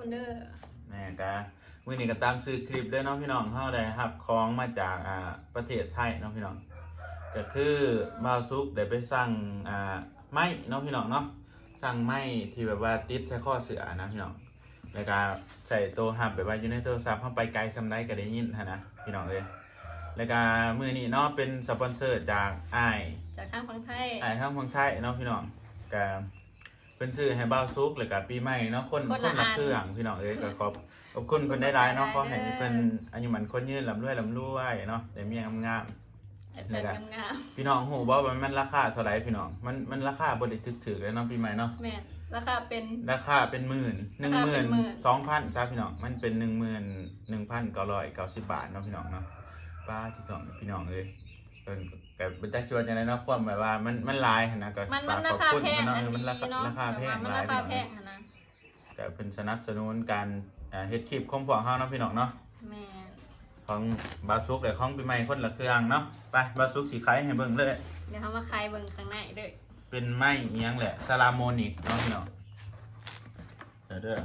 คนเด้อแม่กะมื้อนี้ก็ตามซื้อคลิปเด้อเน้องพี่น้องเฮาได้รับของมาจากอ่าประเทศไทยเน้องพี่น้อง ก็คือบ่าวซุกได้ไปสั่งอ่าไม้เน้องพี่น้องเนาะสั่งไม้ที่แบบว่าติดใส่ข้อเสือนะพี่น้องแล้วก็ใส่ตัวหับแบบว่าอยู่ในโทรศัพท์เฮาไปไกลซำใดก็ได้ยินหันนะพี่น้องเอ้ยแล้วก็มื้อนี้เนาะเป็นสปอนเซอร์จากอ้ายจากทางฝั่งไทยไอ้ทางเมืองไทยเนาะพี่น้องก็ เป็นซื้อให้บ้าวซุกแล้วก็ปีใหม่เนาะคนคนละเครื่องพี่น้องเอ้ยก็ขอบขอบคุณเพิ่นได้หลายเนาะขอให้เพิ่นอายุมันคนยืนลำรวยลำรวยเนาะได้เมียงามแต่เป็นงามๆพี่น้องฮู้บ่ว่ามันราคาเท่าไหร่พี่น้องมันมันราคาบ่ได้ถึกๆเลยเนาะปีใหม่เนาะๆแม่นราคาเป็นราคาเป็นหมื่นหนึ่งหมื่นราคาเป็นหมื่นสองพันซะพี่น้องมันเป็นหนึ่งหมื่นหนึ่งพันเก้าร้อยเก้าสิบบาทเนาะพี่น้องเนาะป้าที่สองพี่น้องเอ้ยเพิ่น แต่เป็นจักชวนจังไดเนาะความแบบว่ามันมันหลายหั้นนะก็มันมันฝรากขอบคาคุณแพงเนาะอันเออมันนี้ราคาเนาะราคาแพงมันหลายราคาพี่แพน้องงอะนะก็เป็นสนับสนุนการอ่าเฮ็ดคลิปของพวกเฮาเนาะพี่น้องเนาะแม่นของบาซุกและของปีใหม่คนละเครื่องเนาะไปบาซุกสีขายให้เบิ่งเลย เดี๋ยวทำมาคลายเบิ่งข้างในเด้อเป็นไม้เอียงแหละซาลาโมนิกเนาะพี่น้องเดี๋ยวเด้อ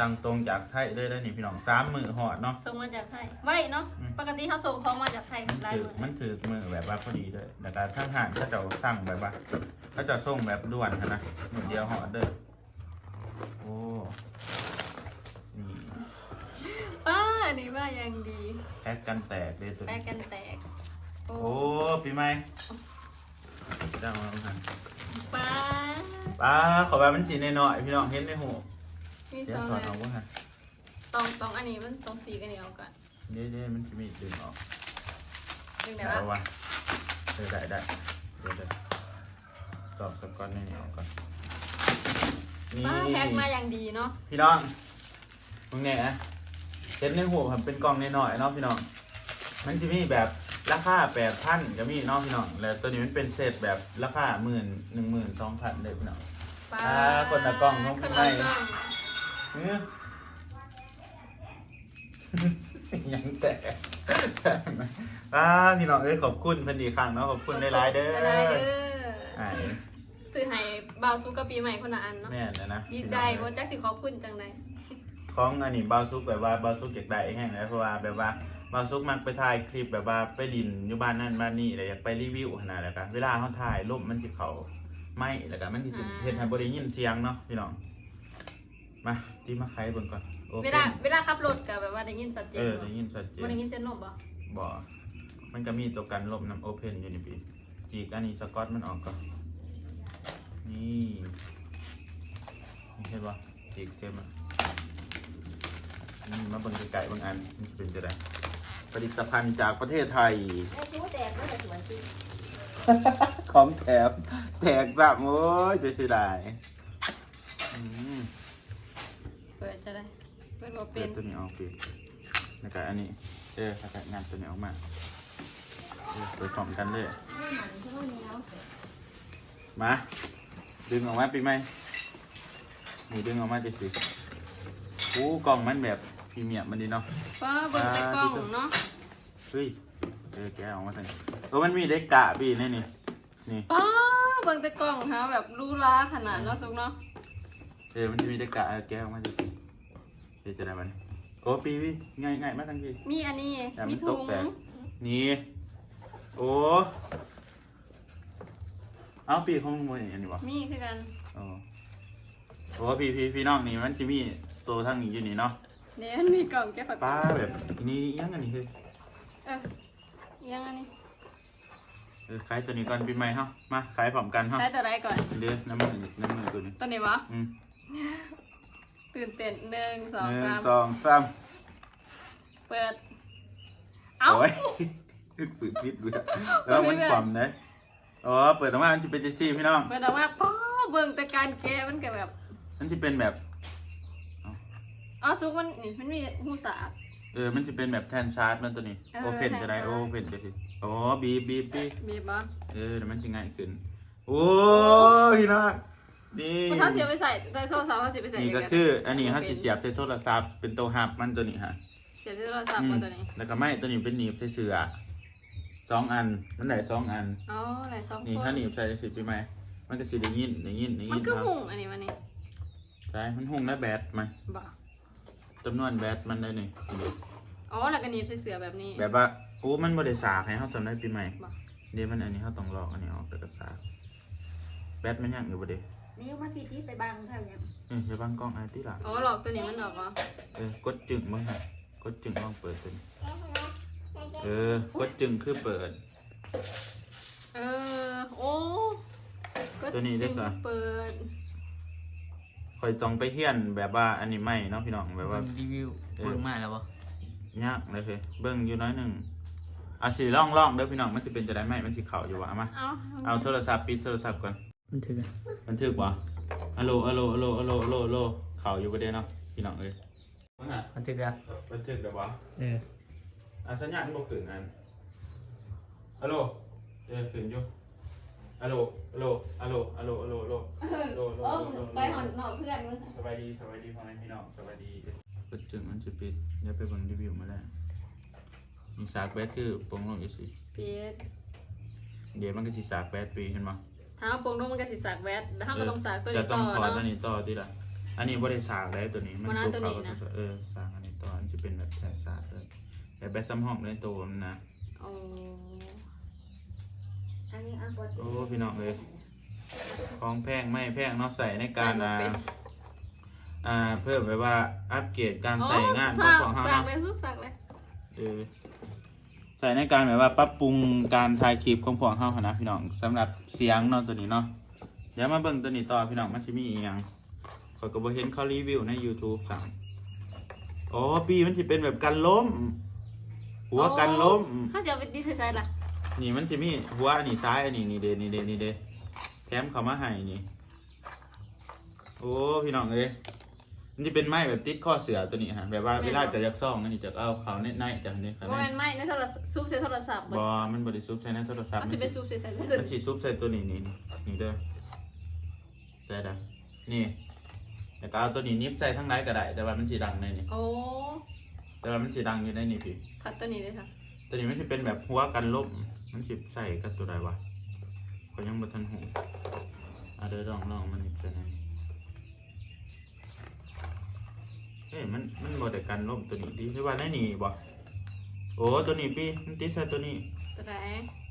สั่งตรงจากไทยเลยได้อนี่พี่น้องสามมือหอดเนาะ ส่งมาจากไทยไว้เนาะอืม ปกติเขาส่งของมาจากไทยมันหลายถือมือมันถือมือแบบว่าพอดีด้วยแล้วก็ทั้งห่านก็จะสั่งแบบว่าก็จะส่งแบบด่วนหั้นนะมือเดียวหอดเด้อโอ้นี่ป้านี่ว่ายังดีแพ็กกันแตกเลยตัวแปะนี้กันแตกโอ้โอ้ปีใหม่จ้างมาแล้วกันป้าป้าขอแบบมันสีน้อยๆพี่น้องเห็นในหู มีเดี๋ยสวองถอดแล้ออกว่าฮะตองตองอันนี้มันตองสีกันนี้เอาก่อนเดี๋ยวเดี๋ยวมันจะมีดึงออกดึงไหนได้วะวะเออได้ได้เดี๋ยวเดี๋ยวตอบกับก้อนนี่ออกก่อนนี่ป้าแพ็คมาอย่างดีเนาะพี่น้องมึงเนี่ยนะเห็นในหูผมเป็นกล่องน้อยๆเนาะพี่น้องมันจะมีแบบราคาแปดพันก็มีเนาะพี่น้องแล้วตัวนี้มันเป็นเซตแบบราคาหมื่นหนึ่งหมื่นสองพันเลยพี่น้อง ป้าอ่าคนละกล้องของคนไทละยกล้องเอ้ ยยังแต่อ่าพี่น้องเอ้ยขอบคุณเพันดีครั้งเนาะขอบคุณได้หลายๆเด้อได้เด้ออ่าซื้อให้บ่าวซุกกับปีใหม่คนละอันเนาะแม่นแล้วนะดีใจว่าจักสิขอบคุณจังไดของอันนี้บาวซุกแบบว่าบาวซุกอยากได้แห้งแล้วเพราะว่าแบบว่าบาวซุกมักไปถ่ายคลิปแบบว่าไปดินอยู่บ้านนั่นบ้านนี่แล้วอยากไปรีวิวขนาดแล้วกันเวลาเขาถ่ายรูปมันสิเขาไหม่แล้วก็มันสิเห็นให้บ่ได้ยินเสียงเนาะพี่น้อง มาที่มาไขเบิ่งก่อนโอเวเคลาเวลาขับรถก็แบบว่าได้ยินชัดเจเอนอได้ยินชัดเจบ่นได้ยินเสียงนมบ่บ่มันก็มีตัวกันลมน้ำโอเพนอยู่นี่พี่จีกอันนี้สกอตมันออกก่อนนี่นี่เห็นป่ะจีกเต็มอะนี่มาเบิ่งไก่บางอันมันจะเป็นจะได้ผลิตภัณฑ์จากประเทศไทยไอ้ชิ้วแตกก็จะสวยสิของแถมแตกสับโอ้ยจะเสียดายอืม เปิดจะได้ เปิดบ่เป็เปินดตัวนี้ออกพี่แล้วก็อันนี้ เออแล้วก็งานตัวนี้ออกมาเออเปิดพร้อมกันเลย ไม่หมันที่ต้องเหนียวมา ดึงออกมาปีไหมนี่ดึงออกมาจะสิโอ้กล่องมันแบบพรีเมียมมันดีเนาะ ป้าเบิ่งแต่กล้องเนาะเฮ้ยเออแกะออกมาทันตัวมันมีเด็กกะพี่นี่นี่นี่ป้าเบิ่งแต่กล้องฮะแบบหรูหราขนาดเนาะซุกเนาะ เออมันจะมีเด็กกะเออแกะออกมาจะสิเดี๋ยวจะได้มันโอ้ปีพี่ง่ายง่ายมากทั้งทีมีอันนี้ แต่มันมีตถุกงแต่นี่โอ้เอาปีของมึงอันนี้วะมีคือกัน โอ้โอ้พี่พี่พี่น้องนี่มันจะมีตัวทั้งนี้อยู่นี่เนาะเดี๋ยวมันมีกล่องแก้ผักป้าแบบนี่นี่ยังอันนี้คือเออยังอันนี้เออขายตัวนี้ก่อนปีใหม่เฮามาขายพร้อมกันเฮาได้ตัวใดก่อน เดือนน้ำมันน้ำมันตัวนี้ ตัวนี้วะอืม ตื่นเต้นหนึ่งสหองนึ่งสามสองสามเปิด เอ้า โอ้ยฝืนพิษด้วยแล้วมันความนะอ๋อเปิดออกมามันจะเป็นจังซี่พี่น้อง เปิดออกมาป้าเบิ่งแต่การแกะมันก็แบบมันจะเป็นแบบ อ๋อซุกมันนี่มันมีหูสาบเออ มันจะเป็นแบบแทนชาร์จมันตัวนี้ เออโอเพนแทนจะได้ ชาร์จ โอเพนจะได้อ๋อบีบบีบบีบมีบ่เออเดี๋ยวมันจะง่ายขึ้น โอ้ยพี่น้อง นี่มันถ้าเสียไปใส่แต่โทรศัพท์เขาเสียไปใส่นี่ก็ยังไงคือ อันนี้ฮะจะเสียบใส่โทรศัพท์เป็นตัวหับมันตัวนี้ฮะเสียบที่โทรศัพท์อืมมาตัวนี้ แล้วก็ไม่ตัวนี้เป็นหนีบใส่เสือสองอันมันได้สองอันอ๋อหลายสองนี่คนถ้าหนีบใส่สิบปีไหมมันก็สิได้ยินได้ยินได้มัยินนคือครับหุงอันนี้มันนี่ใช่มันหุ่งได้แบตไหมบ่จำนวนแบตมันได้นี่อ๋อแล้วก็หนีบใส่เสือแบบนี้ แบบว่าโอ้มันบ่ได้สากให้เฮาสำได้ปีใหม่บ่เดี๋ยวมันอันนี้เฮาต้องลอกอันนี้ออกแต่ก็สากแบตมันยังอยู่บ่เด้ นี่มาตีที่ไปบังเขาอย่างเอ้ยไปบังกล้องไอ้ติล่ะอ๋อหลอกตัวนี้มันออกเหรอเออกดจึงเบิ่งฮะกดจึงลองเปิดตัวนี้เออกดจึงคือเปิด เออโอ้ก็ตัวนี้ได้จึงซะเปิดข่อยต้องไปเฮียนแบบว่าอันนี้ใหม่เนาะพี่น้องแบบว่าเบิ่งรีวิวเออ เบิ่งมาแล้วบ่ยากเลยคือเบิ่งอยู่น้อยหนึ่งอะสิล่องล่องเด้อพี่น้องมันสิเป็นจะได้ไหมมันสิเข่าอยู่วะเอามาเอาเอาโทรศัพท์ปิดโทรศัพท์ก่อน มันทึกันบันทึกวะอะโลอะโลอะโลอะโลอะโลอะโลข่าอยู่ประเด็นเนาะพี่น้องเลยมันอะมันถือกันบันทึกเดี๋ยวบ่เอออะสัญญาณบ่ขึ้นอันอะโลเออขึ้นอยู่อะโลอะโลอะโลอะโลอะโลอะโล เออโลโลโลโล เออไปหอนหนอเพื่อนมึงสบายดีสบายดีพ่อแม่พี่น้องสบายดีกระจึงมันจะปิดอย่าไปเบังรีวิวมาแล้วมีสากแบดคือปงลงอยู่สิเปียดเดี๋ยวมันก็สิสากแบดปีเห็นบ่ ถ้าเอาโปรงลงมันก็สิสากแวดแล้วถ้าก็ต้องสากตัวจะนี้ต้ต่องอถอดเนาะ ตัวนี้ต่อทีละอันนี้บ่ได้สากได้ตัวนี้มันบ่น่าซุกตัวเขานี้นะก็เออสากอันนี้ต่ออันจะเป็นแบบแทนสากเลยแต่แบตซ้ำห้องในตัวมันนะ โอ้อันนี้อะปกติโอ้พี่น้องเลยของแพงไม่แพงเนาะใส่ในการอ่าอ่าเพิ่มไปว่าอัปเกรดการใส่งานขสาองกของเฮาสากเนาะเลยสุกสากเลย เออ ใส่ในการแบบว่าปรับปรุงการถ่ายคลิปของพวกเฮาหั้นนะพี่น้องสำหรับเสียงเนาะตัวนี้เนาะเดี๋ยวมาเบิ่งตัวนี้ต่อพี่น้องมันสิมีอีหยังข้อยก็บ่เห็นเขารีวิวใน YouTube สั่งอ๋อปีมันสิเป็นแบบกันล้ม หัวกันล้ม ถ้าจะเอาไปดีใส่ล่ะนี่มันสิมีหัวอันนี้ซ้ายอันนี้นี่เด้นี่เด้นี่เด้แถมเขามาให้นี่ โอ้พี่น้องเอ้ย มันจะเป็นไม้แบบติดข้อเสือตัวนี้ฮะแบบว่าเวลาจะยักซ่องอันนี้จะเอาเขาในในจากนี้ข้างว่าในมันไหม่ในโทรศัพท์ซุปใส่โทรศัพท์เบิบดอมันบริสุทธิ์ใช้ในโทรศัพท์เอามันสิไปสิซุปใส่ใส่มันสิซุปใส่ตัวนี้นี่นี่นี่เด้อใส่ได้นี่แล้วก็เอาตัวนี้นิบใส่ทั้งไรก็ได้ แต่ว่ามันสีดังในนี่โอ้แต่ว่ามันสีดังอยู่ในนี่พี่ผัดตัวนี้เลยค่ะตัวนี้มันจะเป็นแบบหัวกันลมมันสิใส่กับตัวใดวะเขายังบ่ทันหูอะเดี๋ยวลองลองมันนิบใส่ในนี่ เอ้ยมันมันบ่ได้กันลมตัวนี้ดีหรือว่าในนี่บ่โอ้ตัวนี้พี่มันติดใส่ตัวนี้ตัวไหน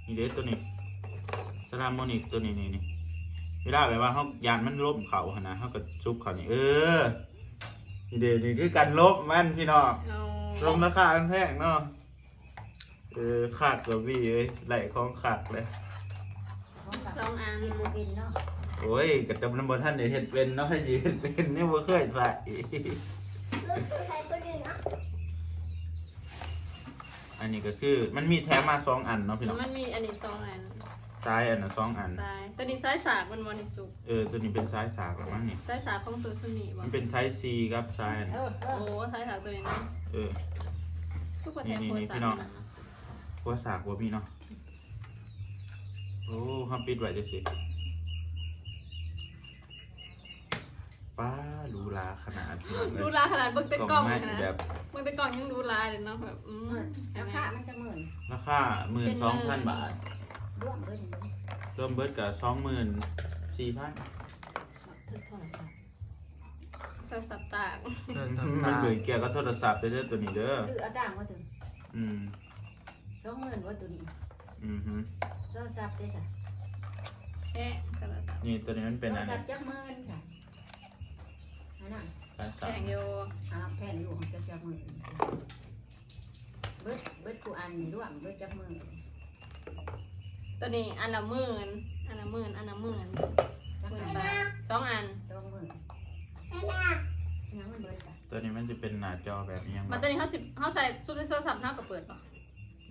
นี่เด้ตัวนี้สลามโมนิกตัวนี้นี่นี่เวลาแบบว่าเขายานมันล่มเขาหนนะเขาก็ชุบเขานี่เออนี่เด้นี่คือการลบมันพี่น้องเอาลมราคาอันแพงเนาะเออขาดกว่าพี่เอ้ยไหลของขาดเลยสองอันกินบูกินเนาะโอ้ยกระจำน้ำบท่านได้เห็ดเป็นเนาะให้ยืเฮ็ดเป็นนี่บ่เคยใส่ อันนี้ก็คือมันมีแถมมาสองอันเนาะพี่น้องมันมีอันนี้สองอันซ้ายอันน่ะสองอันซ้ายตัวนี้ซ้ายสากมันบอนี่สุกเออตัวนี้เป็นซ้ายสากหรือมั้งนี่ซ้ายสากของตัวชุนี่บ่มันเป็นไทซีครับซ้ายอันเออเอโอ้อซ้ายสากตัวนี้นะเออทุกคนแทนนี่โคนี่สาพี่กน้องนะหัวสากหัวมีเนาะโอ้ห้ามปิดไว้จะสิป้าห รูหราขนาดพี่น้องเลยดูลาขนาดเบิ่งแต่กล้องไม้ขนาดแบบเบิ่งแต่กล้องยังดูลาเลยเนาะแบบอืมเห็รานไหมคามันจะหมื่นราคาหมื่นสองพันบาทร่วมเบิ้ลรวมเบิดกับสองหมื่นสี่พันถึงโทรศัพท์โทรศัพท์ต่างเออมันเบิดเกี่ยวกับโทรศัพท์ไปเด้อตัวนี้เด้อซื้อเอาต่างว่าถึงอืมสองหมื่นว่าตัวนี้อืมฮึโทรศัพท์ได้จ้ะแค่โทรศัพท์นี่ตัวนี้มันโทเป็นรอันศันี้พท์จักหมื่นค่ะอั นนั้นสายสาแข่มงโยอ่าแผ่นอยู่ของจักจักหมื่นเบิดเบิดกูอันร่วมเบิดจักหมื่นตัวนี้อันละหมื่นอันละหมื่นอันละหมื่นจักหมื่นอันบาทสองอันสองหมื่นยังมันเบิดจ้ะตัวนี้มันจะเป็นหน้าจอแบบนี้ยังมาบ่ตัวนี้เขาสิเขาใส่ซุปในโทรศัพท์เท่ากับเปิดป่ะ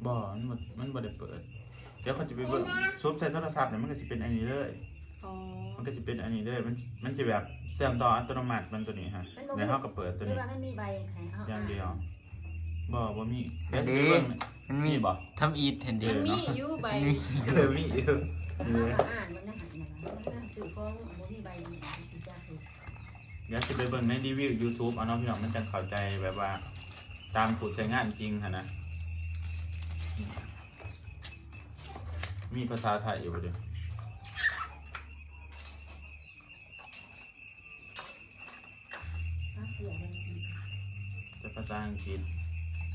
บ่มันบ่มันบ่ได้เปิด เดี๋ยวเขาจะไปเบิ่งซุปใส่โทรศัพท์เนี่ยมันก็สิเป็นอันนี้เลย อ๋อ มันก็จะเป็นอันนี้เลยมันมันจะแบบเชื่อมต่ออัตโนมัติมันตัวนี้ฮะแล้วเขาก็เปิดหตัวรือนี้ว่าไม่มีใบใครเอาอย่างเดียวอ่านบ่บ่มีเดี๋ยวจะไปเบิ่งมันมีมีบ่ทำอีทเห็นดี มันมีอยู่ใบเออมีอยู่เอาก็อ่านมันนะหันนะสื่อฟ้องบ่มีใบนี่สิจ้าคือเดี๋ยวจะไปเบิ่งในรีวิว YouTube เอาเนาะพี่น้องมันจะเข้าใจแบบว่า ตามกฎใช้งานจริงค่ะนะมีภาษาไทยอยู่บ่เดี๋ยว ษาอังกฤษ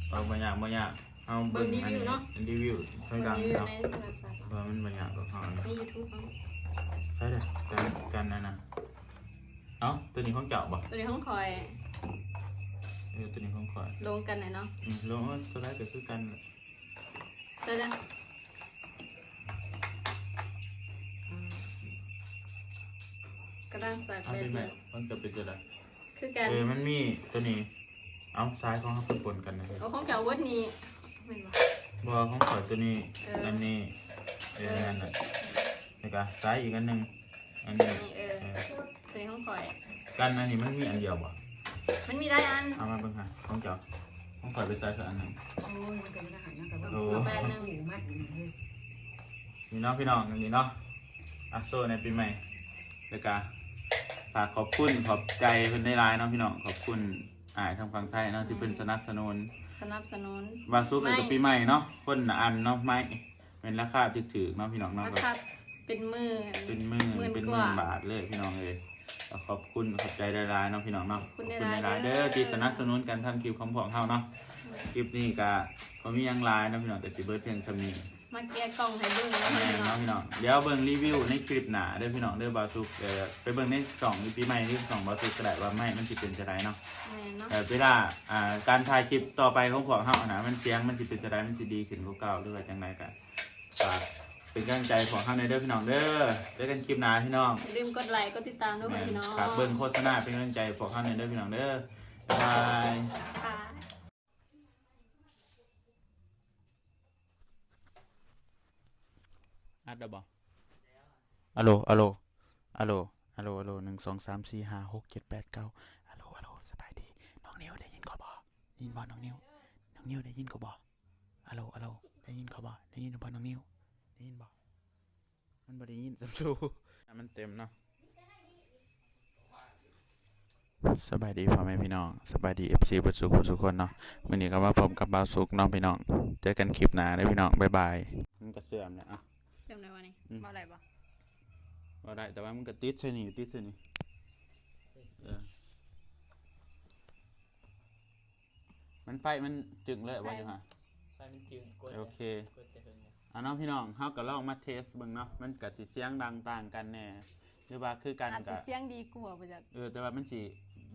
เอาบ่ยากบ่ยากเอาเบิ่งรีวิวเนาะอัรีวิวใช้คนดังนี้อยู่เนาะในโทรศัพท์เพราะมันบ่ยากหรอกเขาใน YouTube เขาใช่เด้อกันกันนั่นน่ะเอ้าตัวนี้ของเจ้าบ่ตัวนี้ห้องคอยเออตัวนี้ของข่อยลงกันหน่อยเนาะอืมลงเอาตัวแรกก็คือกันแหละเจอกันกำลังสักเอาแบไปบแม่นี้มันก็เป็นตัวใดคือกันเออมันมีตัวนี้ เอาซ้ายของเขาปนๆกันนะเอาของเก่าเวัดนี้ไม่บอกบอของข่อยตัวนี้เอออัอันนี้เออนั่นน่ะแล้วก็ซ้ายอีกอันหนึงอันนี้นี่เออเออตัวนี้ห้องคอย กันอันนี้มันมีอันเดียวบ่มันมีได้อันเอามาเบิ่งค่ะของเจ้าของข่อยไปซ้ายคืออันหนึงโอ้ยมันเป็นรหัสนะกับว่าโอ้แปดหนึ่งหมูมัดอยู่เลยนี่เนาะพี่น้องอันนี้เนาะอะโซ่ในปีใหม่แล้วก็ฝากขอบคุณขอบใจเพิ่นได้หลายเนาะพี่น้องขอบคุณ อ่ายทางฝั่งไทยเนาะที่เพิ่นสนับสนุนสนับสนุนวาซุปเลยกับปีใหม่เนาะคนละอันเนาะไม่เป็นราคาถือๆเนาะพี่น้องเนาะราก็คาเป็นหมื่นเป็นหมื่นหมื่นเป็นหกมื่ว่านบาทเลยพี่น้องเลยก็ขอบคุณขอบใจได้รายๆเนาะพี่น้องเนาะขอบคุณขอบหหลาลายยๆๆเด้เด้ออที่สนับสนุนการทำคลิปของพวกเฮาเนาะคลิปนี้ก็บ่มีหยังหลายเนาะพี่น้องแต่สิเบิดเพียงซำนี้ มาแกะกล่องให้เบิ่งแล้วแม่ให้นเนาะเนาะพี่น้อง เดี๋ยวเบิ่งรีวิวในคลิปหน้าเด้อพี่น้องเด้อบาซุปเออไปเบิ่งในสองปีใหม่ที่สองบาซุปก็ได้ว่าไม่มันสิเป็นจังไดเนาะแม่เนาะแต่เวลาอ่าการถ่ายคลิปต่อไปของพวกเฮานะมันเสียงมันสิเป็นจะได้มันสิดีขึ้นกว่าเก่าหรือว่าจังไดกันฝากเป็นกำลังใจของเฮาในเด้อพี่น้องเด้อเจอกันคลิปหน้าพี่น้อง อย่าลืมกดไลค์กดติดตามด้วยพี่น้องฝากเบิ่งโฆษณาเป็นกำลังใจพวกเฮาในเด้อพี่น้องเด้อบ๊ายบาย ค่ะ อัดได้บ่อัลโหลอัลโหลอัลโหลอัลโหลอัลโหลหนึ่งสองสามสี่ห้าหกเจ็ดแปดเก้าอัลโหลอัลโหลสบายดีน้องนิวได้ยินเขาบ่ได้ยินบ่น้องนิวน้องนิวได้ยินเขาบ่อัลโหลอัลโหลได้ยินเขาบ่ได้ยินบ่น้องนิวได้ยินบ่มันบ่ได้ยินสัมสูมันเต็มเนาะสบายดีพ่อแม่พี่น้องสบายดีเอฟซีบัดสุขทุกคนเนาะมื้อนี้ก็มาพบกับบ่าวสุกน้องพี่น้องเจอกันคลิปหน้าเด้อพี่น้องบ๊ายบายมันก็เสื่อมเนี่ยอะ เชื่อมได้วันนี้อืม บ่อะไรบ่ว่าได้แต่ว่ามันก็ติดใช่นี่ติดใช่นี่เออมันไฟมันจึงเลยว่าจังหวะไฟมันจึงกดโอเค กดแต่เพิ่งเนี่ยอะเน้องพี่น้องเฮาก็ลองมาเทสเบิ่งเนาะมันก็สิเสียงดังต่างกันแน่หรือว่าคือกันอาจสิก็เสียงดีกว่าบ่จักเออแต่ว่ามันสิ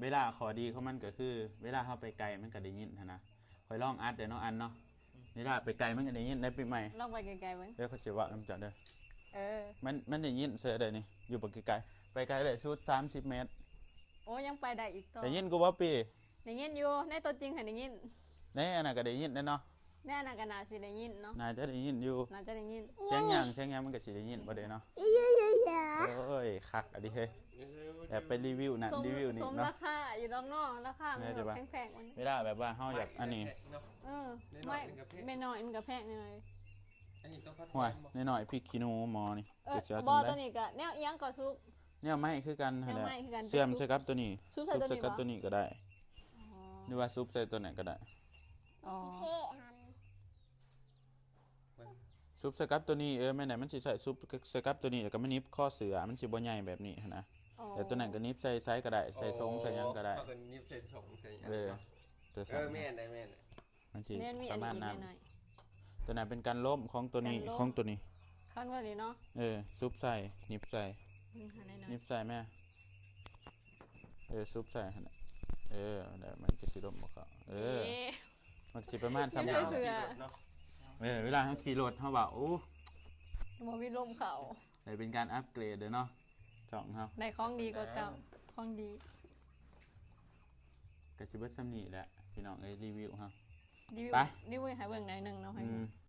เวลาขอดีของมันก็คือ เวลาเฮาไปไกลมันก็ได้ยินหั้นนะคอยลองอัดเด้อเนาะอันเนาะ เวลาไปไกลมันก็ได้ยินได้ปีใหม่ลองไปไกลๆเบิ่งเดี๋ยวเขาสิว่านํจัดเด้อเออ มันมันได้ยินเสียได้นี่อยู่บ่ไกลๆไปไกลเลยชุด30 เมตร โอ้ยังไปได้อีกต่อได้ยินกูบ่ปีได้ยินอยู่ในตัวจริงให้ได้ยินในอันนั้นก็ได้ยินแน่เนาะ แน่น่ะก็น่าสิได้ยินเนาะน่าจะได้ยินอยู่น่าจะได้ยินเสียงหยังเสียงหยังมันก็สิได้ยินบ่ได้เนาะโอ้ยคักอะดิเฮ้ยแอบไปรีวิวนั่นสมรีวิวนี่สมเนาะราคาอยู่น้องน้องราคามันแม่จะแบบว่าแพงๆมันเวลาแบบว่าเฮาอยากอันนี้เนาะเออน้ไม่อยๆมันก็แพงไม่น้อยมันก็แพงหน่อยอันนี้ต้องพัดห่วยบ่น้อยๆพริกขี้หนูหมอนี่เออจะเสียบ่จังตัวได๋นี้ก็แนวอิหยังก็ซุก เนี่ยไม่คือกันหั่นแนวแหละไม้คือกันเสื่อมซุใส่ปกับตัวนี้ซุปซุใส่ปตัวใส่นี้กับบ่ตัวนี้ก็ได้อ๋อหรือว่าซุปใส่ตัวไหนก็ได้อ๋อ ซุปใส่กับตัวนี้เออแม่ไหนมันสิใส่ซุปใส่กับตัวนี้แล้วก็มันนิบข้อเสือมันสิบ่ใหญ่แบบนี้หั่นนะอ๋อแต่ตัวนั้นก็นิบใส่ไซส์ก็ได้ใส่ธงใส่หยังก็ได้เข้ากันนิบใส่ถุงใส่หยังเออแต่เอใส่อแม่นได้แม่นได้มันสิแน่นมีปอันระมาณนี้นั้นหน่อย ตัวนั้นเป็นการล้มของตัวนี้การล้ม ของตัวนี้ๆข้างก็ดีเนาะเออซุปใส่นิบใส่ อืมหาหน่อยนิบใส่แม่ เออซุปใส่หั่นน่ะเออเดี๋ยวมันจะสิล้มบ่เขาเอๆอเอ๊ะ มันสิประมาณยัซ้ำงเดีไม่ยวเสือ เนาะ เออเวลาเขาขี่รถเขาว่าโอ้บ่มีลมเขาได้เป็นการอัปเกรดเด้อเนาะจ่องเขาได้ของดีกว่าเก่าของดีก็สิเบิดซ้ำนี่แหละพี่น้องเอ้ยรีวิวเฮารีวิวไป รีวิวให้เบิ่งหน่อยหนึงเนาะให้อืม